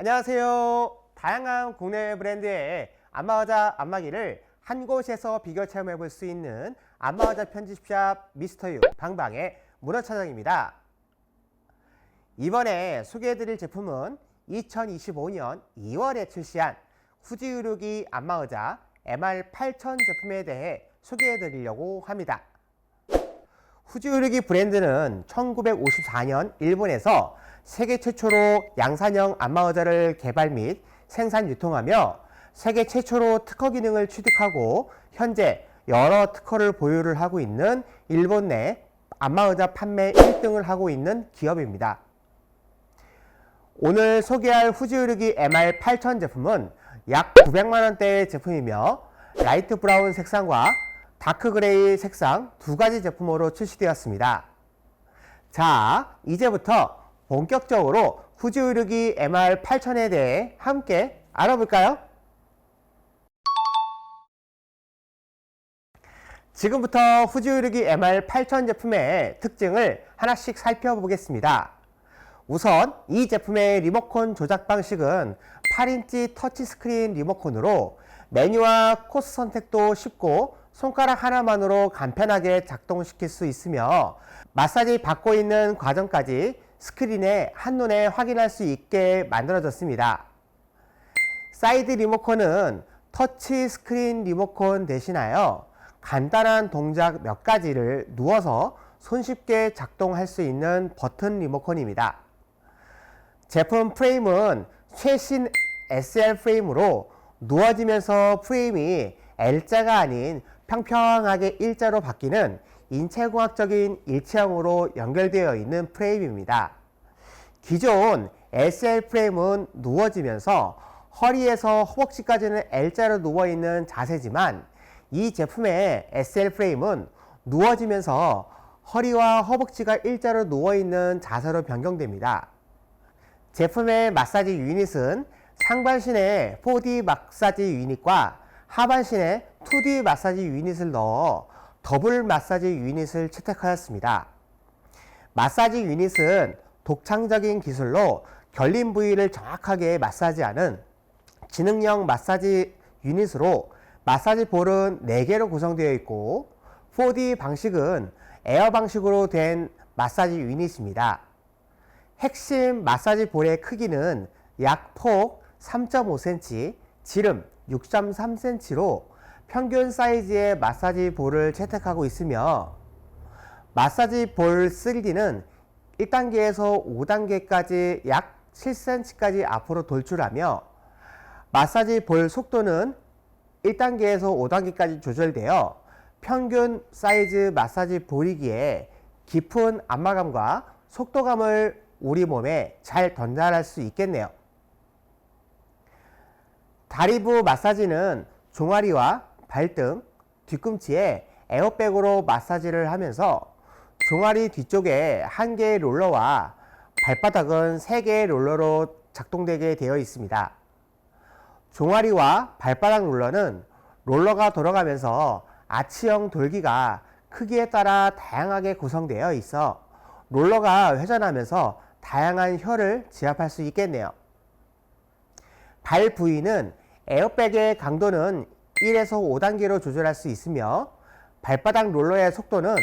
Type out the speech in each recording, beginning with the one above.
안녕하세요. 다양한 국내 브랜드의 안마의자 안마기를 한 곳에서 비교 체험해 볼 수 있는 안마의자 편집샵 미스터유 방방의 문어차장입니다. 이번에 소개해 드릴 제품은 2025년 2월에 출시한 후지 의료기 안마의자 MR8000 제품에 대해 소개해 드리려고 합니다. 후지 의료기 브랜드는 1954년 일본에서 세계 최초로 양산형 안마의자를 개발 및 생산 유통하며 세계 최초로 특허 기능을 취득하고 현재 여러 특허를 보유를 하고 있는 일본 내 안마의자 판매 1등을 하고 있는 기업입니다. 오늘 소개할 후지 의료기 MR8000 제품은 약 900만 원대의 제품이며 라이트 브라운 색상과 다크 그레이 색상 두 가지 제품으로 출시되었습니다. 자, 이제부터 본격적으로 후지 의료기 MR8000에 대해 함께 알아볼까요? 지금부터 후지 의료기 MR8000 제품의 특징을 하나씩 살펴보겠습니다. 우선 이 제품의 리모컨 조작 방식은 8인치 터치스크린 리모컨으로 메뉴와 코스 선택도 쉽고 손가락 하나만으로 간편하게 작동시킬 수 있으며 마사지 받고 있는 과정까지 스크린에 한눈에 확인할 수 있게 만들어졌습니다. 사이드 리모컨은 터치 스크린 리모컨 대신하여 간단한 동작 몇 가지를 누워서 손쉽게 작동할 수 있는 버튼 리모컨입니다. 제품 프레임은 최신 SL 프레임으로 누워지면서 프레임이 L자가 아닌 평평하게 일자로 바뀌는 인체공학적인 일체형으로 연결되어 있는 프레임입니다. 기존 SL 프레임은 누워지면서 허리에서 허벅지까지는 L자로 누워있는 자세지만 이 제품의 SL 프레임은 누워지면서 허리와 허벅지가 일자로 누워있는 자세로 변경됩니다. 제품의 마사지 유닛은 상반신에 4D 마사지 유닛과 하반신에 2D 마사지 유닛을 넣어 더블 마사지 유닛을 채택하였습니다. 마사지 유닛은 독창적인 기술로 결림 부위를 정확하게 마사지하는 지능형 마사지 유닛으로 마사지 볼은 4개로 구성되어 있고 4D 방식은 에어 방식으로 된 마사지 유닛입니다. 핵심 마사지 볼의 크기는 약 폭 3.5cm, 지름 6.3cm로 평균 사이즈의 마사지 볼을 채택하고 있으며 마사지 볼 3D는 1단계에서 5단계까지 약 7cm까지 앞으로 돌출하며 마사지 볼 속도는 1단계에서 5단계까지 조절되어 평균 사이즈 마사지 볼이기에 깊은 안마감과 속도감을 우리 몸에 잘 전달할 수 있겠네요. 다리부 마사지는 종아리와 발등, 뒤꿈치에 에어백으로 마사지를 하면서 종아리 뒤쪽에 한 개의 롤러와 발바닥은 세 개의 롤러로 작동되게 되어 있습니다. 종아리와 발바닥 롤러는 롤러가 돌아가면서 아치형 돌기가 크기에 따라 다양하게 구성되어 있어 롤러가 회전하면서 다양한 혀를 지압할 수 있겠네요. 발 부위는 에어백의 강도는 1에서 5단계로 조절할 수 있으며 발바닥 롤러의 속도는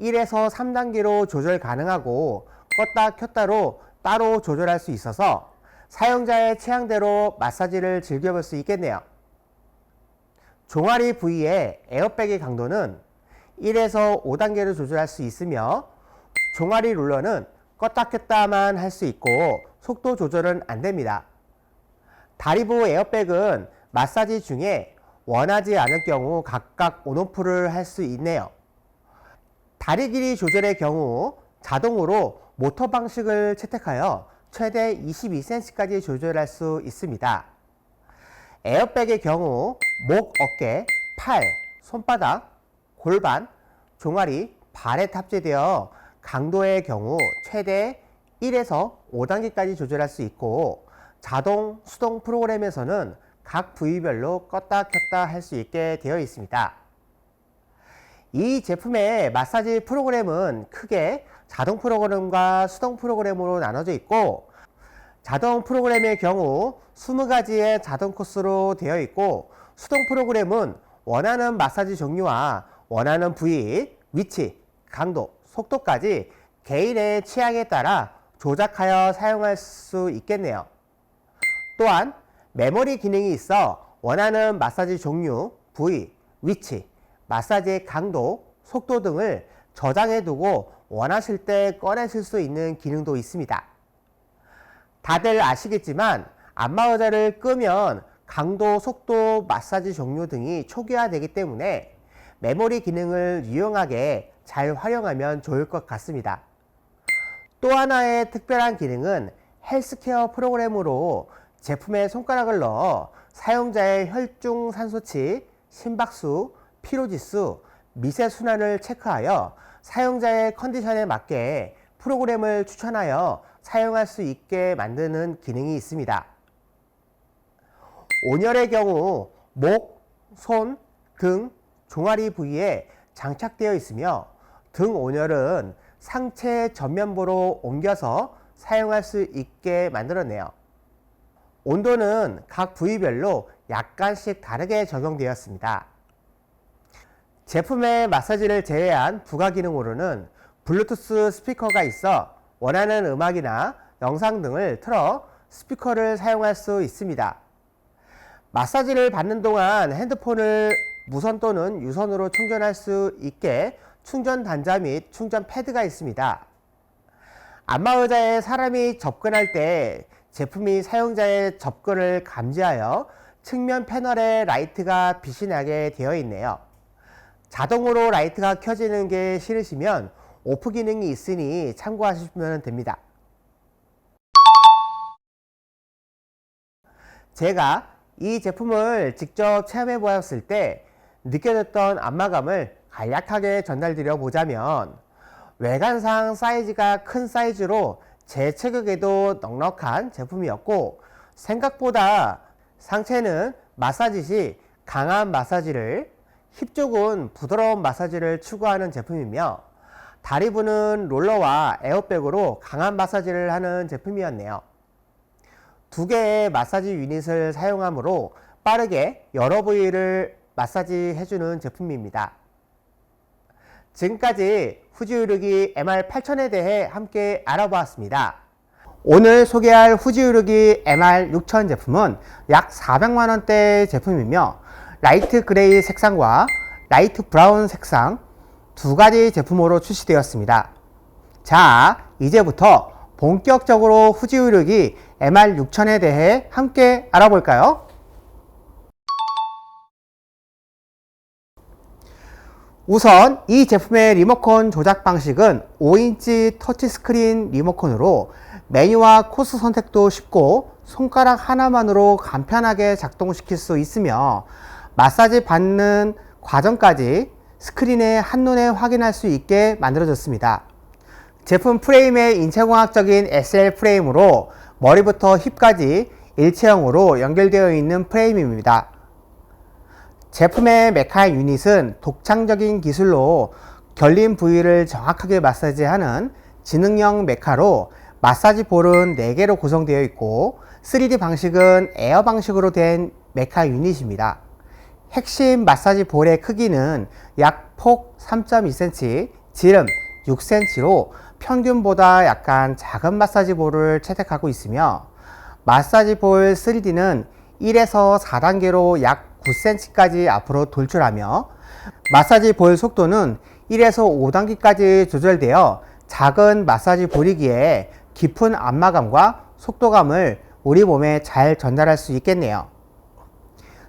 1에서 3단계로 조절 가능하고 껐다 켰다로 따로 조절할 수 있어서 사용자의 취향대로 마사지를 즐겨볼 수 있겠네요. 종아리 부위의 에어백의 강도는 1에서 5단계로 조절할 수 있으며 종아리 롤러는 껐다 켰다만 할 수 있고 속도 조절은 안 됩니다. 다리부 에어백은 마사지 중에 원하지 않을 경우 각각 온오프를 할 수 있네요. 다리 길이 조절의 경우 자동으로 모터 방식을 채택하여 최대 22cm까지 조절할 수 있습니다. 에어백의 경우 목, 어깨, 팔, 손바닥, 골반, 종아리, 발에 탑재되어 강도의 경우 최대 1에서 5단계까지 조절할 수 있고 자동 수동 프로그램에서는 각 부위별로 껐다 켰다 할 수 있게 되어 있습니다. 이 제품의 마사지 프로그램은 크게 자동 프로그램과 수동 프로그램으로 나눠져 있고 자동 프로그램의 경우 20가지의 자동 코스로 되어 있고 수동 프로그램은 원하는 마사지 종류와 원하는 부위, 위치, 강도, 속도까지 개인의 취향에 따라 조작하여 사용할 수 있겠네요. 또한 메모리 기능이 있어 원하는 마사지 종류, 부위, 위치, 마사지의 강도, 속도 등을 저장해 두고 원하실 때 꺼내실 수 있는 기능도 있습니다. 다들 아시겠지만 안마 의자를 끄면 강도, 속도, 마사지 종류 등이 초기화되기 때문에 메모리 기능을 유용하게 잘 활용하면 좋을 것 같습니다. 또 하나의 특별한 기능은 헬스케어 프로그램으로 제품에 손가락을 넣어 사용자의 혈중 산소치, 심박수, 피로지수, 미세 순환을 체크하여 사용자의 컨디션에 맞게 프로그램을 추천하여 사용할 수 있게 만드는 기능이 있습니다. 온열의 경우 목, 손, 등, 종아리 부위에 장착되어 있으며 등 온열은 상체 전면부로 옮겨서 사용할 수 있게 만들었네요. 온도는 각 부위별로 약간씩 다르게 적용되었습니다. 제품의 마사지를 제외한 부가 기능으로는 블루투스 스피커가 있어 원하는 음악이나 영상 등을 틀어 스피커를 사용할 수 있습니다. 마사지를 받는 동안 핸드폰을 무선 또는 유선으로 충전할 수 있게 충전 단자 및 충전 패드가 있습니다. 안마 의자에 사람이 접근할 때 제품이 사용자의 접근을 감지하여 측면 패널에 라이트가 빛이 나게 되어 있네요. 자동으로 라이트가 켜지는 게 싫으시면 오프 기능이 있으니 참고하시면 됩니다. 제가 이 제품을 직접 체험해 보았을 때 느껴졌던 안마감을 간략하게 전달드려 보자면 외관상 사이즈가 큰 사이즈로 제 체격에도 넉넉한 제품이었고 생각보다 상체는 마사지 시 강한 마사지를 힙 쪽은 부드러운 마사지를 추구하는 제품이며 다리 부는 롤러와 에어백으로 강한 마사지를 하는 제품이었네요. 두 개의 마사지 유닛을 사용하므로 빠르게 여러 부위를 마사지 해주는 제품입니다. 지금까지 후지유르기 MR8000에 대해 함께 알아보았습니다. 오늘 소개할 후지유르기 MR6000 제품은 약 400만원대 제품이며 라이트 그레이 색상과 라이트 브라운 색상 두 가지 제품으로 출시되었습니다. 자, 이제부터 본격적으로 후지유르기 MR6000에 대해 함께 알아볼까요? 우선 이 제품의 리모컨 조작 방식은 5인치 터치스크린 리모컨으로 메뉴와 코스 선택도 쉽고 손가락 하나만으로 간편하게 작동시킬 수 있으며 마사지 받는 과정까지 스크린에 한눈에 확인할 수 있게 만들어졌습니다. 제품 프레임의 인체공학적인 SL 프레임으로 머리부터 힙까지 일체형으로 연결되어 있는 프레임입니다. 제품의 메카 유닛은 독창적인 기술로 결림 부위를 정확하게 마사지하는 지능형 메카로 마사지 볼은 4개로 구성되어 있고 3D 방식은 에어 방식으로 된 메카 유닛입니다. 핵심 마사지 볼의 크기는 약 폭 3.2cm, 지름 6cm로 평균보다 약간 작은 마사지 볼을 채택하고 있으며 마사지 볼 3D는 1에서 4단계로 약 9cm까지 앞으로 돌출하며 마사지 볼 속도는 1에서 5단계까지 조절되어 작은 마사지 볼이기에 깊은 안마감과 속도감을 우리 몸에 잘 전달할 수 있겠네요.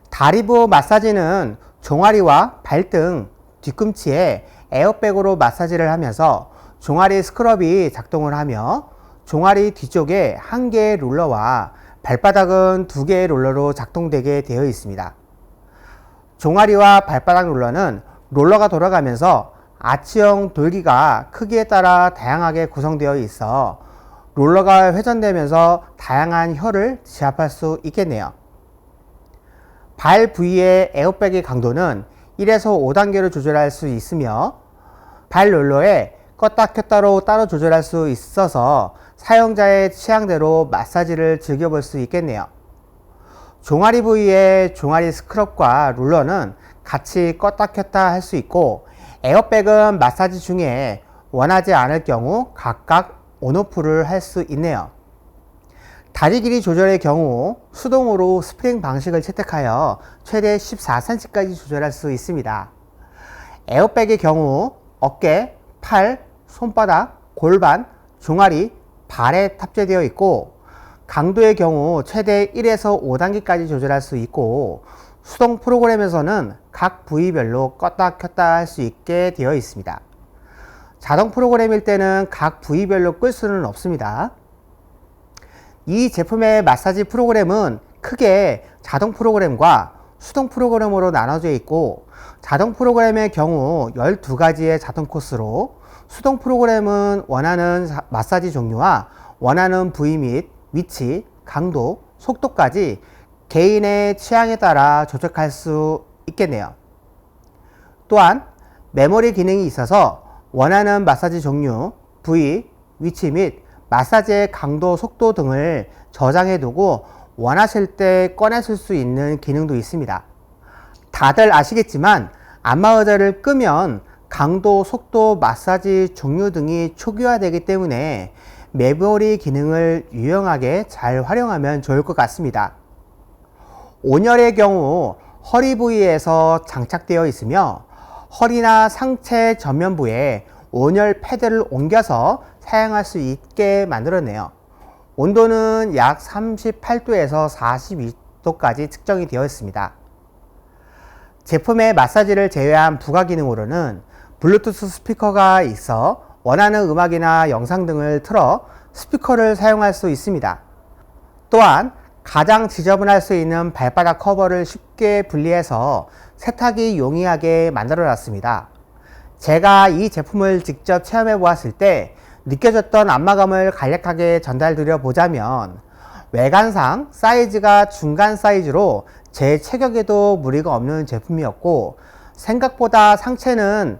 다리부 마사지는 종아리와 발등, 뒤꿈치에 에어백으로 마사지를 하면서 종아리 스크럽이 작동을 하며 종아리 뒤쪽에 한 개의 롤러와 발바닥은 두 개의 롤러로 작동되게 되어 있습니다. 종아리와 발바닥 롤러는 롤러가 돌아가면서 아치형 돌기가 크기에 따라 다양하게 구성되어 있어 롤러가 회전되면서 다양한 혀를 지압할 수 있겠네요. 발 부위의 에어백의 강도는 1에서 5단계로 조절할 수 있으며 발 롤러의 껐다 켰다로 따로 조절할 수 있어서 사용자의 취향대로 마사지를 즐겨볼 수 있겠네요. 종아리 부위의 종아리 스크럽과 룰러는 같이 껐다 켰다 할 수 있고 에어백은 마사지 중에 원하지 않을 경우 각각 온오프를 할 수 있네요. 다리 길이 조절의 경우 수동으로 스프링 방식을 채택하여 최대 14cm까지 조절할 수 있습니다. 에어백의 경우 어깨, 팔, 손바닥, 골반, 종아리, 발에 탑재되어 있고 강도의 경우 최대 1에서 5단계까지 조절할 수 있고 수동 프로그램에서는 각 부위별로 껐다 켰다 할 수 있게 되어 있습니다. 자동 프로그램일 때는 각 부위별로 끌 수는 없습니다. 이 제품의 마사지 프로그램은 크게 자동 프로그램과 수동 프로그램으로 나눠져 있고 자동 프로그램의 경우 12가지의 자동 코스로 수동 프로그램은 원하는 마사지 종류와 원하는 부위 및 위치, 강도, 속도까지 개인의 취향에 따라 조작할 수 있겠네요. 또한 메모리 기능이 있어서 원하는 마사지 종류, 부위, 위치 및 마사지의 강도, 속도 등을 저장해 두고 원하실 때 꺼내 쓸수 있는 기능도 있습니다. 다들 아시겠지만 안마의자를 끄면 강도, 속도, 마사지 종류 등이 초기화되기 때문에 메모리 기능을 유용하게 잘 활용하면 좋을 것 같습니다. 온열의 경우 허리 부위에서 장착되어 있으며 허리나 상체 전면부에 온열 패드를 옮겨서 사용할 수 있게 만들었네요. 온도는 약 38도에서 42도까지 측정이 되어 있습니다. 제품의 마사지를 제외한 부가 기능으로는 블루투스 스피커가 있어 원하는 음악이나 영상 등을 틀어 스피커를 사용할 수 있습니다. 또한 가장 지저분할 수 있는 발바닥 커버를 쉽게 분리해서 세탁이 용이하게 만들어 놨습니다. 제가 이 제품을 직접 체험해 보았을 때 느껴졌던 안마감을 간략하게 전달드려 보자면 외관상 사이즈가 중간 사이즈로 제 체격에도 무리가 없는 제품이었고 생각보다 상체는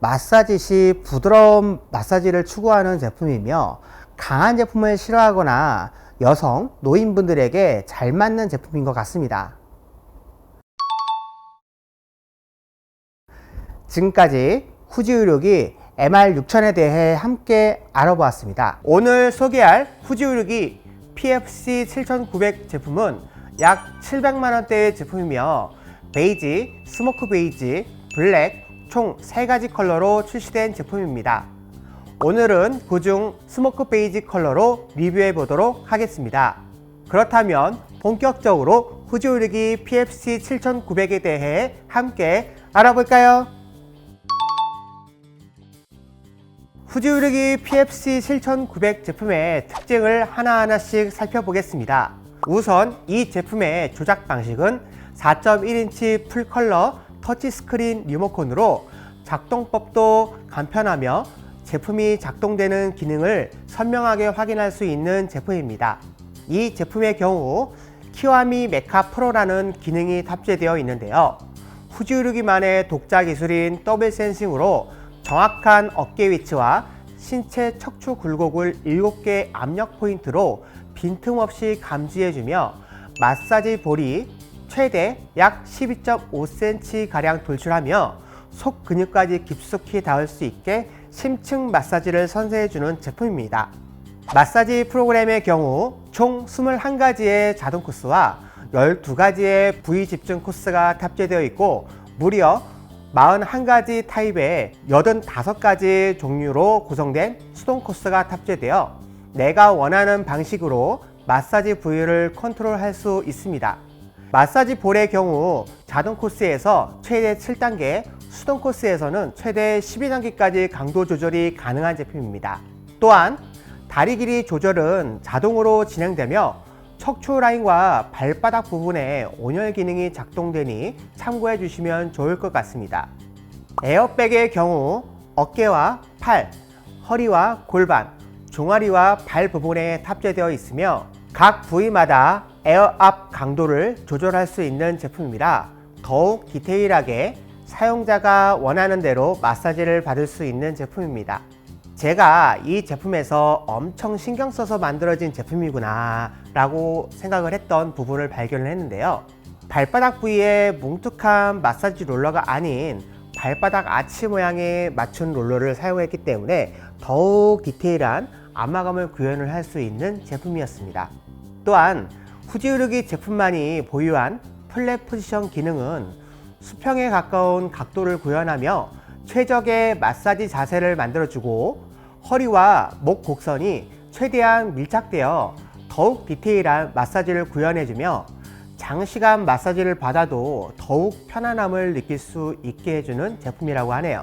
마사지 시 부드러운 마사지를 추구하는 제품이며 강한 제품을 싫어하거나 여성, 노인분들에게 잘 맞는 제품인 것 같습니다. 지금까지 후지 의료기 MR6000에 대해 함께 알아보았습니다. 오늘 소개할 후지 의료기 PFC 7900 제품은 약 700만원대의 제품이며 베이지, 스모크 베이지, 블랙, 총 3가지 컬러로 출시된 제품입니다. 오늘은 그중 스모크 베이지 컬러로 리뷰해 보도록 하겠습니다. 그렇다면 본격적으로 후지오르기 PFC 7900에 대해 함께 알아볼까요? 후지오르기 PFC 7900 제품의 특징을 하나하나씩 살펴보겠습니다. 우선 이 제품의 조작 방식은 4.1인치 풀컬러 터치스크린 리모컨으로 작동법도 간편하며 제품이 작동되는 기능을 선명하게 확인할 수 있는 제품입니다. 이 제품의 경우 키와미 메카 프로라는 기능이 탑재되어 있는데요. 후지르기만의 독자 기술인 더블 센싱으로 정확한 어깨 위치와 신체 척추 굴곡을 7개 압력 포인트로 빈틈없이 감지해주며 마사지 볼이 최대 약 12.5cm 가량 돌출하며 속 근육까지 깊숙이 닿을 수 있게 심층 마사지를 선사해주는 제품입니다. 마사지 프로그램의 경우 총 21가지의 자동 코스와 12가지의 부위 집중 코스가 탑재되어 있고 무려 41가지 타입의 85가지 종류로 구성된 수동 코스가 탑재되어 내가 원하는 방식으로 마사지 부위를 컨트롤 할 수 있습니다. 마사지 볼의 경우 자동 코스에서 최대 7단계, 수동 코스에서는 최대 12단계까지 강도 조절이 가능한 제품입니다. 또한 다리 길이 조절은 자동으로 진행되며 척추 라인과 발바닥 부분에 온열 기능이 작동되니 참고해 주시면 좋을 것 같습니다. 에어백의 경우 어깨와 팔, 허리와 골반, 종아리와 발 부분에 탑재되어 있으며 각 부위마다 에어압 강도를 조절할 수 있는 제품입니다. 더욱 디테일하게 사용자가 원하는 대로 마사지를 받을 수 있는 제품입니다. 제가 이 제품에서 엄청 신경 써서 만들어진 제품이구나 라고 생각을 했던 부분을 발견을 했는데요. 발바닥 부위에 뭉툭한 마사지 롤러가 아닌 발바닥 아치 모양의 맞춘 롤러를 사용했기 때문에 더욱 디테일한 안마감을 구현을 할 수 있는 제품이었습니다. 또한 후지우르기 제품만이 보유한 플랫 포지션 기능은 수평에 가까운 각도를 구현하며 최적의 마사지 자세를 만들어주고 허리와 목 곡선이 최대한 밀착되어 더욱 디테일한 마사지를 구현해주며 장시간 마사지를 받아도 더욱 편안함을 느낄 수 있게 해주는 제품이라고 하네요.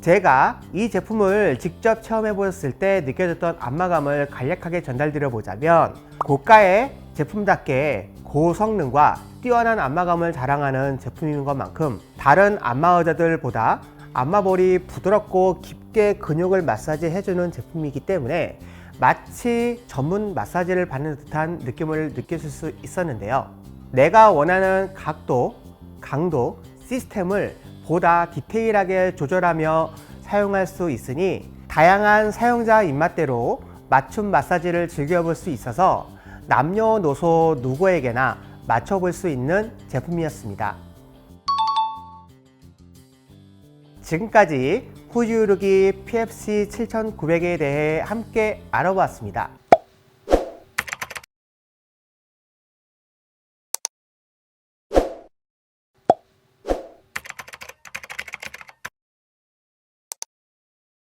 제가 이 제품을 직접 체험해 보았을 때 느껴졌던 안마감을 간략하게 전달드려 보자면 고가의 제품답게 고성능과 뛰어난 안마감을 자랑하는 제품인 것만큼 다른 안마 의자들보다 안마볼이 부드럽고 깊게 근육을 마사지 해주는 제품이기 때문에 마치 전문 마사지를 받는 듯한 느낌을 느끼실 수 있었는데요. 내가 원하는 각도, 강도, 시스템을 보다 디테일하게 조절하며 사용할 수 있으니 다양한 사용자 입맛대로 맞춤 마사지를 즐겨볼 수 있어서 남녀노소 누구에게나 맞춰볼 수 있는 제품이었습니다. 지금까지 후지우르기 PFC 7900에 대해 함께 알아보았습니다.